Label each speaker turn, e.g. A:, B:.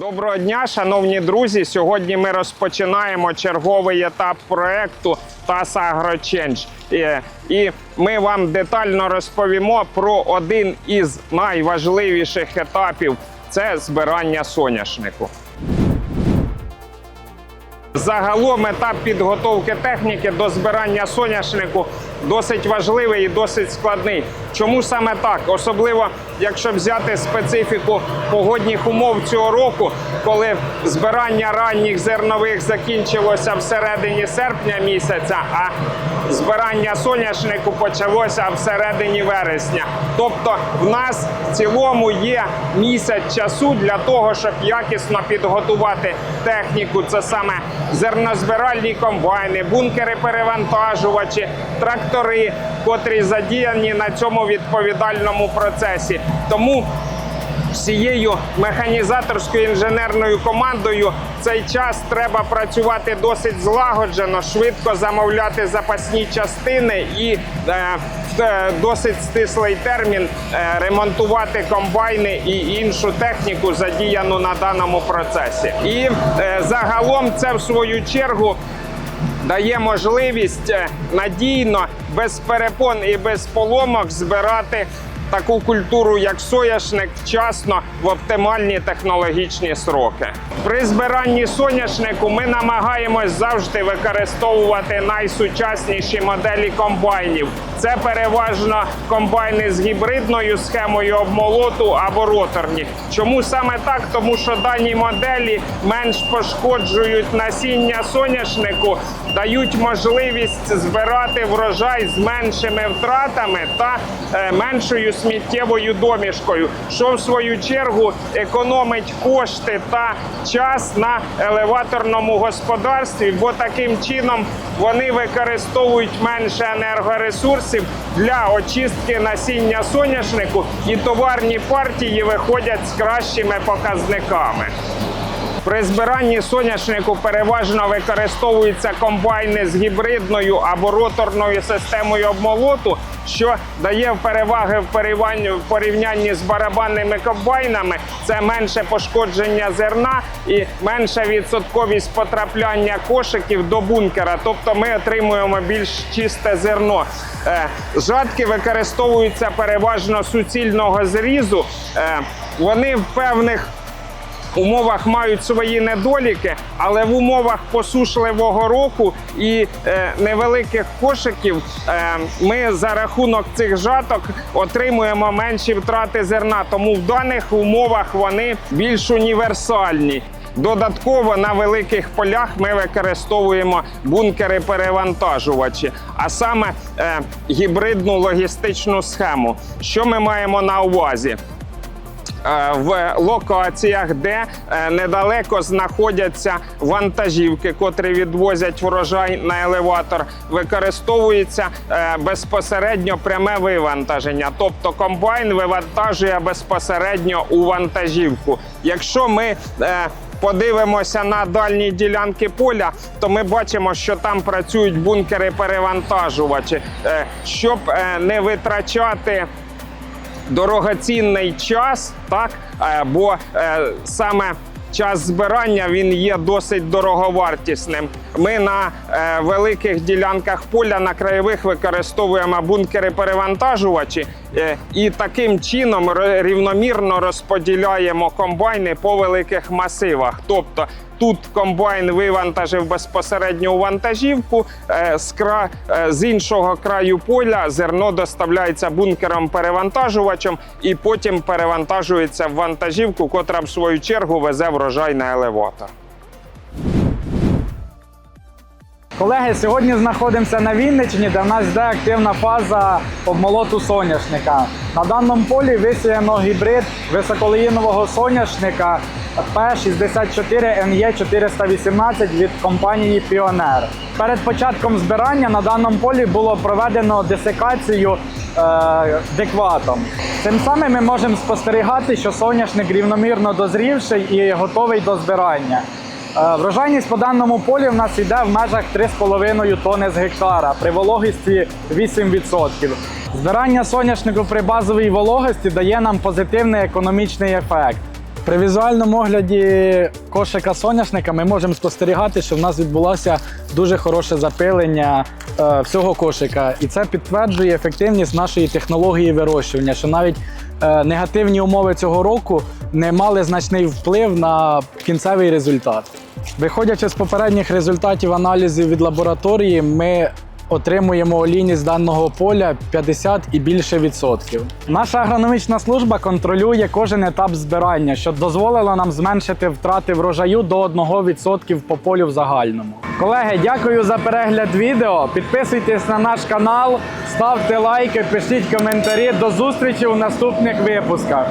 A: Доброго дня, шановні друзі. Сьогодні ми розпочинаємо черговий етап проекту AgroChange. Е, І ми вам детально розповімо про один із найважливіших етапів це збирання соняшнику. Загалом етап підготовки техніки до збирання соняшнику досить важливий і досить складний. Чому саме так? Особливо, якщо взяти специфіку погодних умов цього року, коли збирання ранніх зернових закінчилося всередині серпня місяця, а збирання соняшнику почалося всередині вересня. Тобто, в нас в цілому є місяць часу для того, щоб якісно підготувати техніку. Це саме зернозбиральні комбайни, бункери перевантажувачі, трактори, котрі задіяні на цьому відповідальному процесі. Тому всією механізаторською інженерною командою цей час треба працювати досить злагоджено, швидко замовляти запасні частини і е, в е, досить стислий термін е, ремонтувати комбайни і іншу техніку, задіяну на даному процесі. І загалом це в свою чергу дає можливість е, надійно, без перепон і без поломок збирати таку культуру, як соняшник, вчасно в оптимальні технологічні сроки. При збиранні соняшнику ми намагаємось завжди використовувати найсучасніші моделі комбайнів. Це переважно комбайни з гібридною схемою обмолоту або роторні. Чому саме так? Тому що дані моделі менш пошкоджують насіння соняшнику, дають можливість збирати врожай з меншими втратами та е, меншою сміттєвою домішкою, що в свою чергу економить кошти та час на елеваторному господарстві, бо таким чином вони використовують менше енергоресурсів для очистки насіння соняшнику, і товарні партії виходять з кращими показниками. При збиранні соняшнику переважно використовуються комбайни з гібридною або роторною системою обмолоту, що дає переваги в порівнянні- з барабанними комбайнами. Це менше пошкодження зерна і менша відсотковість потрапляння кошиків до бункера. Тобто ми отримуємо більш чисте зерно. Е, Жатки використовуються переважно суцільного зрізу. Е, Вони в певних умовах мають свої недоліки, але в умовах посушливого року і е, невеликих кошиків е, ми за рахунок цих жаток отримуємо менші втрати зерна. Тому в даних умовах вони більш універсальні. Додатково на великих полях ми використовуємо бункери перевантажувачі, а саме е, гібридну логістичну схему. Що ми маємо на увазі? Е, в локаціях, де е, недалеко знаходяться вантажівки, котрі відвозять врожай на елеватор, використовується е, безпосередньо пряме вивантаження. Тобто комбайн вивантажує безпосередньо у вантажівку. Якщо ми Подивимося на дальні ділянки поля, то ми бачимо, що там працюють бункери перевантажувачі, Е, щоб не витрачати дорогоцінний час, так бо е, саме час збирання він є досить дороговартісним. Ми на е, великих ділянках поля на краєвих використовуємо бункери перевантажувачі е, і таким чином рівномірно розподіляємо комбайни по великих масивах. Тобто Тут комбайн вивантажив безпосередньо у вантажівку. е, З, кра... з іншого краю поля зерно доставляється бункером-перевантажувачем і потім перевантажується в вантажівку, котра в свою чергу везе врожай на елеватор.
B: Колеги, сьогодні знаходимося на Вінниччині, де в нас йде активна фаза обмолоту соняшника. На даному полі висіяно гібрид високолеїнового соняшника P64NE 418 від компанії Pioneer. Перед початком збирання на даному полі було проведено десикацію е, декватом. Цим самим ми можемо спостерігати, що соняшник рівномірно дозрівший і готовий до збирання. Е, Врожайність по даному полі в нас йде в межах 3,5 тонни з гектара при вологості 8%. Збирання соняшнику при базовій вологості дає нам позитивний економічний ефект. При візуальному огляді кошика соняшника ми можемо спостерігати, що в нас відбулося дуже хороше запилення е, всього кошика. І це підтверджує ефективність нашої технології вирощування, що навіть е, негативні умови цього року не мали значний вплив на кінцевий результат. Виходячи з попередніх результатів аналізів від лабораторії, ми отримуємо олійність даного поля 50 і більше відсотків. Наша агрономічна служба контролює кожен етап збирання, що дозволило нам зменшити втрати врожаю до 1% по полю в загальному. Колеги, дякую за перегляд відео. Підписуйтесь на наш канал, ставте лайки, пишіть коментарі. До зустрічі у наступних випусках.